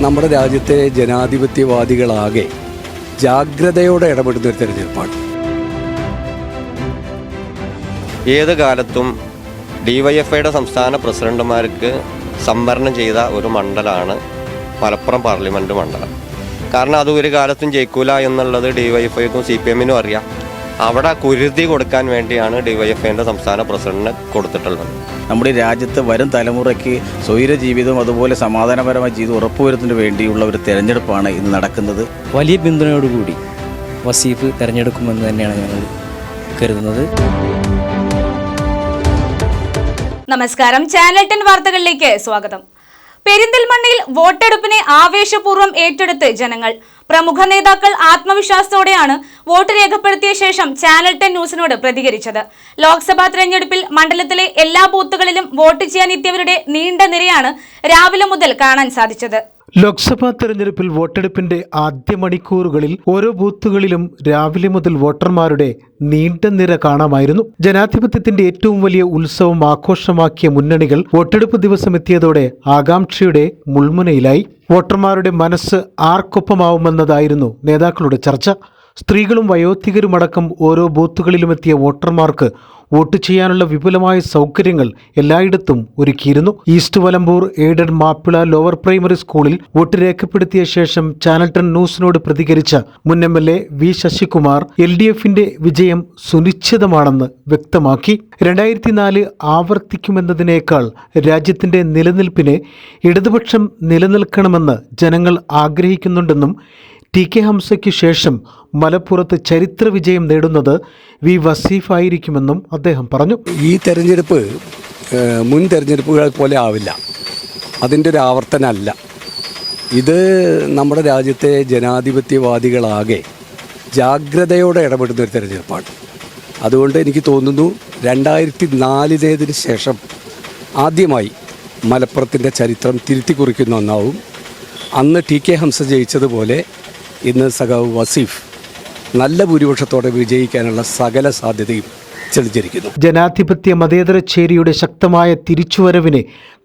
നമ്മുടെ രാജ്യത്തെ ജനാധിപത്യവാദികളാകെ ജാഗ്രതയോടെ ഇടപെടുന്ന ഒരു തെരഞ്ഞെടുപ്പാണ്. ഏത് കാലത്തും ഡിവൈഎഫ്ഐയുടെ സംസ്ഥാന പ്രസിഡന്റുമാർക്ക് സംവരണം ചെയ്ത ഒരു മണ്ഡലമാണ് മലപ്പുറം പാർലമെന്റ് മണ്ഡലം. കാരണം അത് ഒരു കാലത്തും ജയിക്കൂല എന്നുള്ളത് ഡിവൈഎഫ്ഐക്കും സി പി എമ്മിനും അറിയാം. അവിടെ കുരുതി കൊടുക്കാൻ വേണ്ടിയാണ് ഡിവൈഎഫ്ഐന്റെ സംസ്ഥാന പ്രസിഡന്റിന് കൊടുത്തിട്ടുള്ളത്. നമ്മുടെ ഈ രാജ്യത്ത് വരും തലമുറയ്ക്ക് സ്വൈര ജീവിതവും അതുപോലെ സമാധാനപരമായ ജീവിതം ഉറപ്പുവരുന്നതിന് വേണ്ടിയുള്ള ഒരു തെരഞ്ഞെടുപ്പാണ് ഇന്ന് നടക്കുന്നത്. വലിയ പിന്തുണയോടുകൂടി വസീഫ് തെരഞ്ഞെടുക്കുമെന്ന് തന്നെയാണ് ഞങ്ങൾ കരുതുന്നത്. നമസ്കാരം. ചാനൽ ടെൻ വാർത്തകളിലേക്ക് സ്വാഗതം. പെരിന്തൽമണ്ണയിൽ വോട്ടെടുപ്പിനെ ആവേശപൂർവം ഏറ്റെടുത്ത് ജനങ്ങൾ. പ്രമുഖ നേതാക്കൾ ആത്മവിശ്വാസത്തോടെയാണ് വോട്ട് രേഖപ്പെടുത്തിയ ശേഷം ചാനൽ ടെൻ ന്യൂസിനോട് പ്രതികരിച്ചത്. ലോക്സഭാ തെരഞ്ഞെടുപ്പിൽ മണ്ഡലത്തിലെ എല്ലാ ബൂത്തുകളിലും വോട്ട് ചെയ്യാൻ ചെയ്യാനെത്തിയവരുടെ നീണ്ട നിരയാണ് രാവിലെ മുതൽ കാണാൻ സാധിച്ചത്. ലോക്സഭാ തെരഞ്ഞെടുപ്പിൽ വോട്ടെടുപ്പിന്റെ ആദ്യ മണിക്കൂറുകളിൽ ഓരോ ബൂത്തുകളിലും രാവിലെ മുതൽ വോട്ടർമാരുടെ നീണ്ട നിര കാണാമായിരുന്നു. ജനാധിപത്യത്തിന്റെ ഏറ്റവും വലിയ ഉത്സവം ആഘോഷമാക്കിയ മുന്നണികൾ വോട്ടെടുപ്പ് ദിവസം എത്തിയതോടെ ആകാംക്ഷയുടെ മുൾമുനയിലായി. വോട്ടർമാരുടെ മനസ്സ് ആർക്കൊപ്പമാവുമെന്നതായിരുന്നു നേതാക്കളുടെ ചർച്ച. സ്ത്രീകളും വയോധികരുമടക്കം ഓരോ ബൂത്തുകളിലുമെത്തിയ വോട്ടർമാർക്ക് വോട്ട് ചെയ്യാനുള്ള വിപുലമായ സൗകര്യങ്ങൾ എല്ലായിടത്തും ഒരുക്കിയിരുന്നു. East Valambur aided Mappila lower primary സ്കൂളിൽ വോട്ട് രേഖപ്പെടുത്തിയ ശേഷം ചാനൽ ടെൻ ന്യൂസിനോട് പ്രതികരിച്ച മുൻ M L A V Sasikumar L D എഫിന്റെ വിജയം സുനിശ്ചിതമാണെന്ന് വ്യക്തമാക്കി. രണ്ടായിരത്തി നാല് ആവർത്തിക്കുമെന്നതിനേക്കാൾ രാജ്യത്തിന്റെ നിലനിൽപ്പിന് ഇടതുപക്ഷം നിലനിൽക്കണമെന്ന് ജനങ്ങൾ ആഗ്രഹിക്കുന്നുണ്ടെന്നും ടി കെ ഹംസയ്ക്ക് ശേഷം മലപ്പുറത്ത് ചരിത്ര വിജയം നേടുന്നത് വി വസീഫായിരിക്കുമെന്നും അദ്ദേഹം പറഞ്ഞു. ഈ തെരഞ്ഞെടുപ്പ് മുൻ തെരഞ്ഞെടുപ്പുകൾ പോലെ ആവില്ല. അതിന്റെ ഒരു ആവർത്തനമല്ല ഇത് നമ്മുടെ രാജ്യത്തെ ജനാധിപത്യവാദികളാകെ ജാഗ്രതയോടെ ഇടപെടുന്ന ഒരു തെരഞ്ഞെടുപ്പാണ്. അതുകൊണ്ട് എനിക്ക് തോന്നുന്നു രണ്ടായിരത്തി നാലിലേതിന് ശേഷം ആദ്യമായി മലപ്പുറത്തിന്റെ ചരിത്രം തിരുത്തി കുറിക്കുന്ന ഒന്നാവും. അന്ന് ടി കെ ഹംസ ജയിച്ചതുപോലെ ഇന്ന് സഖാവ് വസീഫ് നല്ല ഭൂരിപക്ഷത്തോടെ വിജയിക്കാനുള്ള സകല സാധ്യതയും തെളിഞ്ഞിരിക്കുന്നു. ജനാധിപത്യ മതേതര ചേരിയുടെ ശക്തമായ തിരിച്ചുവരവിനെ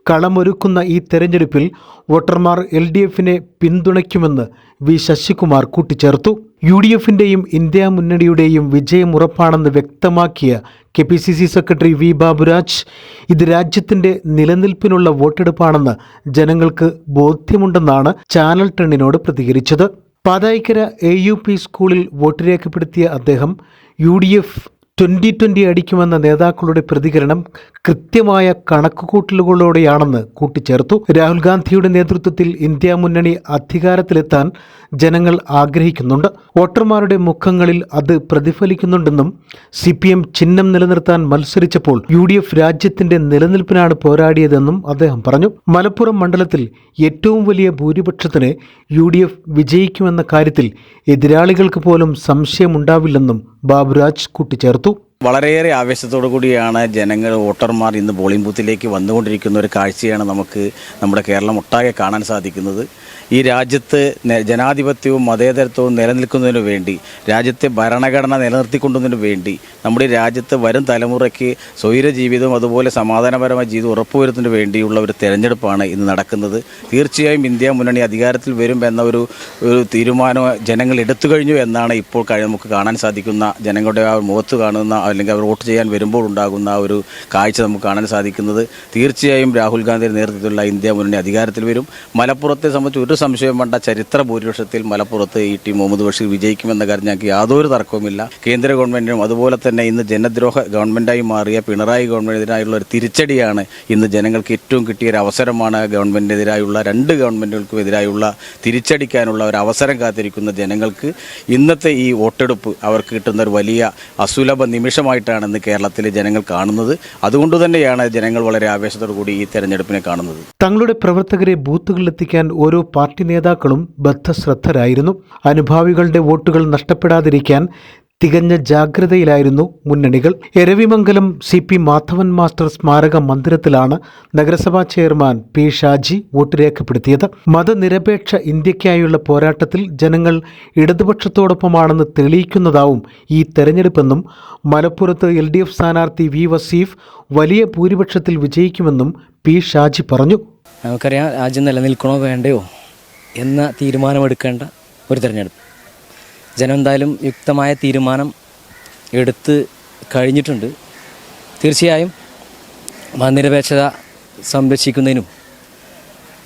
കളമൊരുക്കുന്ന ഈ തെരഞ്ഞെടുപ്പിൽ വോട്ടർമാർ എൽ ഡി എഫിനെ പിന്തുണയ്ക്കുമെന്ന് വി ശശികുമാർ കൂട്ടിച്ചേർത്തു. യു ഡി എഫിന്റെയും ഇന്ത്യ മുന്നണിയുടെയും വിജയം ഉറപ്പാണെന്ന് വ്യക്തമാക്കിയ K P C C secretary V Baburaj ഇത് രാജ്യത്തിന്റെ നിലനിൽപ്പിനുള്ള വോട്ടെടുപ്പാണെന്ന് ജനങ്ങൾക്ക് ബോധ്യമുണ്ടെന്നാണ് ചാനൽ ടെണ്ണിനോട് പ്രതികരിച്ചത്. Pathayikkara A U P school vote രേഖപ്പെടുത്തിയ അദ്ദേഹം U D F twenty twenty അടിക്കുമെന്ന നേതാക്കളുടെ പ്രതികരണം കൃത്യമായ കണക്കുകൂട്ടലുകളോടെയാണെന്ന് കൂട്ടിച്ചേർത്തു. രാഹുൽ ഗാന്ധിയുടെ നേതൃത്വത്തിൽ ഇന്ത്യ മുന്നണി അധികാരത്തിലെത്താൻ ജനങ്ങൾ ആഗ്രഹിക്കുന്നുണ്ട്. വോട്ടർമാരുടെ മുഖങ്ങളിൽ അത് പ്രതിഫലിക്കുന്നുണ്ടെന്നും സി പി എം ചിഹ്നം നിലനിർത്താൻ മത്സരിച്ചപ്പോൾ യു ഡി എഫ് രാജ്യത്തിന്റെ നിലനിൽപ്പിനാണ് പോരാടിയതെന്നും അദ്ദേഹം പറഞ്ഞു. മലപ്പുറം മണ്ഡലത്തിൽ ഏറ്റവും വലിയ ഭൂരിപക്ഷത്തിന് യു ഡി എഫ് വിജയിക്കുമെന്ന കാര്യത്തിൽ എതിരാളികൾക്ക് പോലും സംശയമുണ്ടാവില്ലെന്നും ബാബുരാജ് കൂട്ടിച്ചേർത്തു. tuh വളരെയേറെ ആവേശത്തോടു കൂടിയാണ് ജനങ്ങൾ വോട്ടർമാർ ഇന്ന് പോളിംഗ് ബൂത്തിലേക്ക് വന്നുകൊണ്ടിരിക്കുന്ന ഒരു കാഴ്ചയാണ് നമുക്ക് നമ്മുടെ കേരളം ഒട്ടാകെ കാണാൻ സാധിക്കുന്നത്. ഈ രാജ്യത്ത് ജനാധിപത്യവും മതേതരത്വവും നിലനിൽക്കുന്നതിനു വേണ്ടി രാജ്യത്തെ ഭരണഘടന നിലനിർത്തിക്കൊണ്ടതിനു വേണ്ടി നമ്മുടെ രാജ്യത്ത് വരും തലമുറയ്ക്ക് സ്വൈര ജീവിതവും അതുപോലെ സമാധാനപരമായ ജീവിതം ഉറപ്പുവരുത്തുന്നതിന് വേണ്ടിയുള്ള ഒരു തെരഞ്ഞെടുപ്പാണ് ഇന്ന് നടക്കുന്നത്. തീർച്ചയായും ഇന്ത്യ മുന്നണി അധികാരത്തിൽ വരും എന്ന ഒരു ഒരു തീരുമാനം ജനങ്ങൾ എടുത്തു കഴിഞ്ഞു എന്നാണ് ഇപ്പോൾ നമുക്ക് കാണാൻ സാധിക്കുന്ന ജനങ്ങളുടെ ആ മുഖത്ത് കാണുന്ന അല്ലെങ്കിൽ അവർ വോട്ട് ചെയ്യാൻ വരുമ്പോൾ ഉണ്ടാകുന്ന ഒരു കാഴ്ച നമുക്ക് കാണാൻ സാധിക്കുന്നത്. തീർച്ചയായും രാഹുൽ ഗാന്ധിയുടെ നേതൃത്വത്തിലുള്ള ഇന്ത്യ മുന്നണി അധികാരത്തിൽ വരും. മലപ്പുറത്തെ സംബന്ധിച്ച് ഒരു സംശയം വേണ്ട. ചരിത്ര ഭൂരിപക്ഷത്തിൽ മലപ്പുറത്ത് ഈ ടി മുഹമ്മദ് ബഷീർ വിജയിക്കുമെന്ന കാര്യം ഞങ്ങൾക്ക് യാതൊരു തർക്കവുമില്ല. കേന്ദ്ര ഗവൺമെന്റിനും അതുപോലെ തന്നെ ഇന്ന് ജനദ്രോഹ ഗവൺമെന്റായി മാറിയ പിണറായി ഗവൺമെന്റിനെതിരായുള്ള ഒരു തിരിച്ചടിയാണ് ഇന്ന് ജനങ്ങൾക്ക് ഏറ്റവും കിട്ടിയ ഒരു അവസരമാണ് ഗവൺമെന്റിനെതിരായുള്ള രണ്ട് ഗവൺമെന്റുകൾക്കും എതിരായുള്ള തിരിച്ചടിക്കാനുള്ള ഒരു അവസരം കാത്തിരിക്കുന്ന ജനങ്ങൾക്ക് ഇന്നത്തെ ഈ വോട്ടെടുപ്പ് അവർക്ക് കിട്ടുന്ന ഒരു വലിയ അസുലഭ നിമിഷമായിട്ടാണ് ഇന്ന് കേരളത്തിലെ ജനങ്ങൾ കാണുന്നത്. അതുകൊണ്ട് തന്നെയാണ് ജനങ്ങൾ വളരെ ആവേശത്തോടു കൂടി ഈ തെരഞ്ഞെടുപ്പിനെ കാണുന്നത്. തങ്ങളുടെ പ്രവർത്തകരെ ബൂത്തുകളിലെത്തിക്കാൻ ഓരോ പാർട്ടി നേതാക്കളും ബദ്ധശ്രദ്ധരായിരുന്നു. അനുഭാവികളുടെ വോട്ടുകൾ നഷ്ടപ്പെടാതിരിക്കാൻ തികഞ്ഞ ജാഗ്രതയിലായിരുന്നു മുന്നണികൾ. Eravimangalam C P Madhavan master സ്മാരക മന്ദിരത്തിലാണ് നഗരസഭാ ചെയർമാൻ പി ഷാജി വോട്ട് രേഖപ്പെടുത്തിയത്. മതനിരപേക്ഷ ഇന്ത്യക്കായുള്ള പോരാട്ടത്തിൽ ജനങ്ങൾ ഇടതുപക്ഷത്തോടൊപ്പമാണെന്ന് തെളിയിക്കുന്നതാവും ഈ തെരഞ്ഞെടുപ്പെന്നും മലപ്പുറത്ത് എൽ ഡി എഫ് സ്ഥാനാർത്ഥി വി വസീഫ് വലിയ ഭൂരിപക്ഷത്തിൽ വിജയിക്കുമെന്നും പി ഷാജി പറഞ്ഞു. നമുക്കറിയാം രാജ്യം നിലനിൽക്കണോ വേണ്ടയോ എന്ന തീരുമാനമെടുക്കേണ്ട ഒരു തിരഞ്ഞെടുപ്പ്. ജനം എന്തായാലും യുക്തമായ തീരുമാനം എടുത്ത് കഴിഞ്ഞിട്ടുണ്ട്. തീർച്ചയായും മതനിരപേക്ഷത സംരക്ഷിക്കുന്നതിനും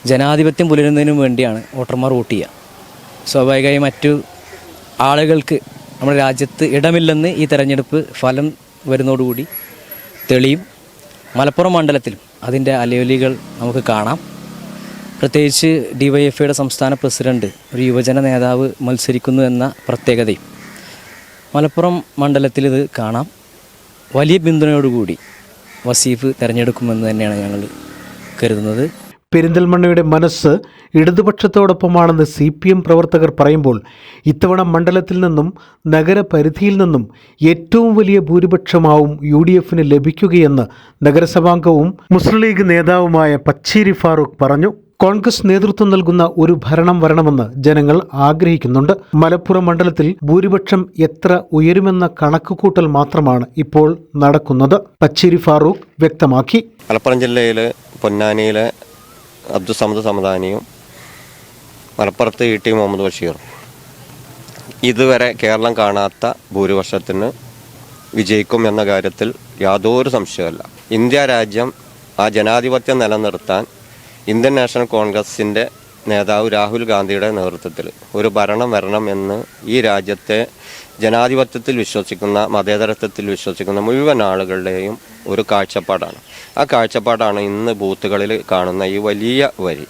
ജനാധിപത്യം പുലരുന്നതിനും വേണ്ടിയാണ് വോട്ടർമാർ വോട്ട് ചെയ്യുക. സ്വാഭാവികമായി മറ്റു ആളുകൾക്ക് നമ്മുടെ രാജ്യത്ത് ഇടമില്ലെന്ന് ഈ തെരഞ്ഞെടുപ്പ് ഫലം വരുന്നതോടുകൂടി തെളിയും. മലപ്പുറം മണ്ഡലത്തിലും അതിന്റെ അലയൊലികൾ നമുക്ക് കാണാം. പ്രത്യേകിച്ച് ഡിവൈഎഫ്ഐയുടെ സംസ്ഥാന പ്രസിഡന്റ് ഒരു യുവജന നേതാവ് മത്സരിക്കുന്നു എന്ന പ്രത്യേകതയും. മലപ്പുറം മണ്ഡലത്തിൽ ഇത് കാണാം. വലിയ പിന്തുണയോടുകൂടി വസീഫ് തിരഞ്ഞെടുക്കുമെന്ന് തന്നെയാണ് ഞങ്ങൾ കരുതുന്നത്. പെരിന്തൽമണ്ണയുടെ മനസ്സ് ഇടതുപക്ഷത്തോടൊപ്പമാണെന്ന് സി പി എം പ്രവർത്തകർ പറയുമ്പോൾ ഇത്തവണ മണ്ഡലത്തിൽ നിന്നും നഗരപരിധിയിൽ നിന്നും ഏറ്റവും വലിയ ഭൂരിപക്ഷമാവും യു ഡി എഫിന് ലഭിക്കുകയെന്ന് നഗരസഭാംഗവും മുസ്ലിം ലീഗ് നേതാവുമായ പച്ചേരി ഫാറൂഖ് പറഞ്ഞു. കോൺഗ്രസ് നേതൃത്വം നൽകുന്ന ഒരു ഭരണം വരണമെന്ന് ജനങ്ങൾ ആഗ്രഹിക്കുന്നുണ്ട്. മലപ്പുറം മണ്ഡലത്തിൽ ഭൂരിപക്ഷം എത്ര ഉയരുമെന്ന കണക്കുകൂട്ടൽ മാത്രമാണ് ഇപ്പോൾ നടക്കുന്നത്. പച്ചേരി ഫാറൂഖ് വ്യക്തമാക്കി. മലപ്പുറം ജില്ലയിലെ പൊന്നാനിയിലെ അബ്ദുസമദ് സമദാനിയും മലപ്പുറത്ത് ഇ ടി മുഹമ്മദ് ബഷീറും. ഇതുവരെ കേരളം കാണാത്ത ഭൂരിപക്ഷത്തിന് വിജയിക്കും എന്ന കാര്യത്തിൽ യാതൊരു സംശയമല്ല. ഇന്ത്യ രാജ്യം ആ ജനാധിപത്യം നിലനിർത്താൻ ഇന്ത്യൻ നാഷണൽ കോൺഗ്രസിന്റെ നേതാവ് രാഹുൽ ഗാന്ധിയുടെ നേതൃത്വത്തിൽ ഒരു ഭരണം വരണം എന്ന് ഈ രാജ്യത്തെ ജനാധിപത്യത്തിൽ വിശ്വസിക്കുന്ന മതേതരത്വത്തിൽ വിശ്വസിക്കുന്ന മുഴുവൻ ആളുകളുടെയും ഒരു കാഴ്ചപ്പാടാണ്. ആ കാഴ്ചപ്പാടാണ് ഇന്ന് ബൂത്തുകളിൽ കാണുന്ന ഈ വലിയ വരി.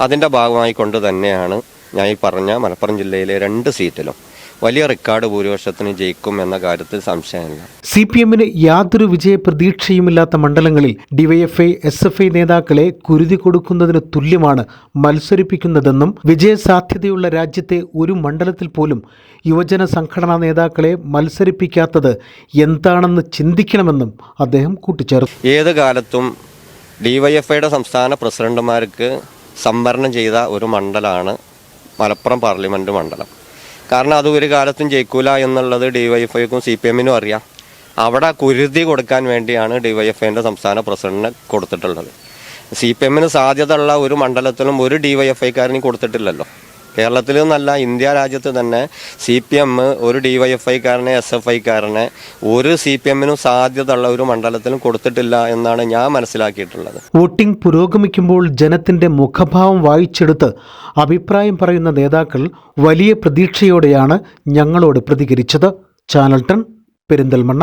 അതിന്റെ ഭാഗമായി കൊണ്ട് തന്നെയാണ് ഞാൻ ഈ പറഞ്ഞ മലപ്പുറം ജില്ലയിലെ രണ്ട് സീറ്റിലും വലിയ റെക്കോർഡ് ഭൂരിപക്ഷത്തിന് ജയിക്കും എന്ന കാര്യത്തിൽ സംശയമില്ല. സി പി എമ്മിന് യാതൊരു വിജയ പ്രതീക്ഷയുമില്ലാത്ത മണ്ഡലങ്ങളിൽ ഡിവൈഎഫ്ഐ എസ് എഫ് ഐ നേതാക്കളെ കുരുതി കൊടുക്കുന്നതിന് തുല്യമാണ് മത്സരിപ്പിക്കുന്നതെന്നും വിജയസാധ്യതയുള്ള രാജ്യത്തെ ഒരു മണ്ഡലത്തിൽ പോലും യുവജന സംഘടനാ നേതാക്കളെ മത്സരിപ്പിക്കാത്തത് എന്താണെന്ന് ചിന്തിക്കണമെന്നും അദ്ദേഹം കൂട്ടിച്ചേർത്തു. ഏത് കാലത്തും ഡിവൈഎഫ്ഐയുടെ സംസ്ഥാന പ്രസിഡന്റുമാർക്ക് സംവരണം ചെയ്ത ഒരു മണ്ഡലമാണ് മലപ്പുറം പാർലമെന്റ് മണ്ഡലം. കാരണം അത് ഒരു കാലത്തും ജയിക്കൂല എന്നുള്ളത് ഡിവൈഎഫ്ഐക്കും സി പി എമ്മിനും അറിയാം. അവിടെ കുരുതി കൊടുക്കാൻ വേണ്ടിയാണ് ഡിവൈഎഫ്ഐന്റെ സംസ്ഥാന പ്രസിഡന്റിന് കൊടുത്തിട്ടുള്ളത്. സി പി എമ്മിന് സാധ്യതയുള്ള ഒരു മണ്ഡലത്തിലും ഒരു ഡിവൈഎഫ്ഐക്കാരനും കൊടുത്തിട്ടില്ലല്ലോ. കേരളത്തിൽ നിന്നല്ല ഇന്ത്യ രാജ്യത്ത് തന്നെ സി പി എം ഒരു ഡി വൈ എഫ് ഐക്കാരനെ എസ് എഫ് ഐക്കാരനെ ഒരു സി പി എമ്മിനും സാധ്യതയുള്ള ഒരു മണ്ഡലത്തിലും കൊടുത്തിട്ടില്ല എന്നാണ് ഞാൻ മനസ്സിലാക്കിയിട്ടുള്ളത്. വോട്ടിംഗ് പുരോഗമിക്കുമ്പോൾ ജനത്തിന്റെ മുഖഭാവം വായിച്ചെടുത്ത് അഭിപ്രായം പറയുന്ന നേതാക്കൾ വലിയ പ്രതീക്ഷയോടെയാണ് ഞങ്ങളോട് പ്രതികരിച്ചത്. Channel ten Perinthalmanna.